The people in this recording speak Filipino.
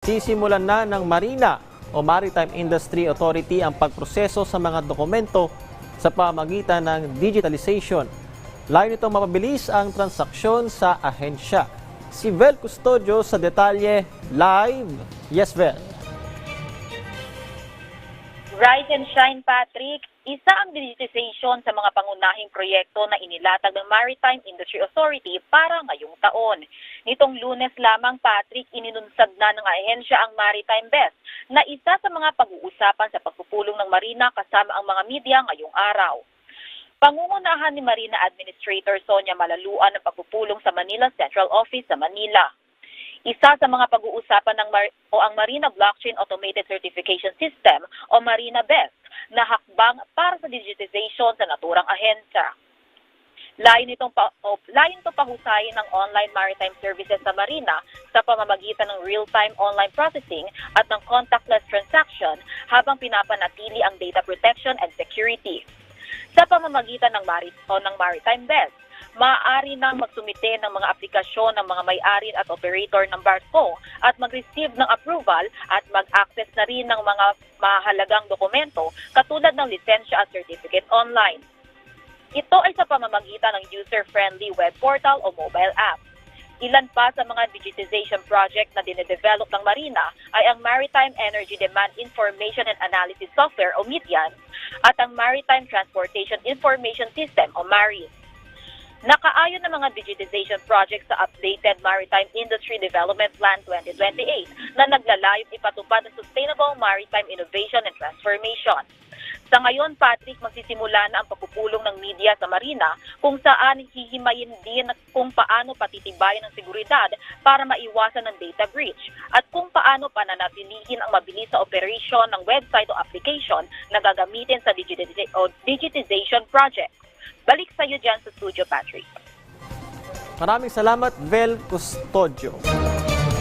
Sisimulan na ng Marina o Maritime Industry Authority ang pagproseso sa mga dokumento sa pamagitan ng digitalization. Layo nitong mapabilis ang transaksyon sa ahensya. Si Vel Custodio sa detalye live. Yes, Vel. Rise and Shine, Patrick, isa ang digitization sa mga pangunahing proyekto na inilatag ng Maritime Industry Authority para ngayong taon. Nitong lunes lamang, Patrick, ininunsad na ng ahensya ang Maritime Best na isa sa mga pag-uusapan sa pagpupulong ng Marina kasama ang mga media ngayong araw. Pangungunahan ni Marina Administrator Sonia Malaluan ang pagpupulong sa Manila Central Office sa Manila. Isa sa mga pag-uusapan ng Mar- o ang Marina Blockchain Automated Certification System o Marina BEST na hakbang para sa digitization sa naturang ahensya. Layo nitong pa, o, layo nitong pahusayin ng online maritime services sa Marina sa pamamagitan ng real-time online processing at ng contactless transaction habang pinapanatili ang data protection and security. Sa pamamagitan ng, Mari- o ng Maritime Best, maaari nang magsumite ng mga aplikasyon ng mga may-ari at operator ng barko at mag-receive ng approval at mag-access na rin ng mga mahalagang dokumento katulad ng lisensya at certificate online. Ito ay sa pamamagitan ng user-friendly web portal o mobile app. Ilan pa sa mga digitization project na dinedevelop ng Marina ay ang Maritime Energy Demand Information and Analysis Software o MIDIAN at ang Maritime Transportation Information System o MARIS. Nakaayon ng mga digitization projects sa updated Maritime Industry Development Plan 2028 na naglalayong ipatupad ang sustainable maritime innovation and transformation. Sa ngayon, Patrick, magsisimula na ang pagpupulong ng media sa Marina kung saan hihimayin din kung paano patitibayan ang seguridad para maiwasan ng data breach at kung paano pananatilihin ang mabilis sa operation ng website o application na gagamitin sa digitization project. Balik sa iyo dyan sa studio, Patrick. Maraming salamat, Vel Custodio.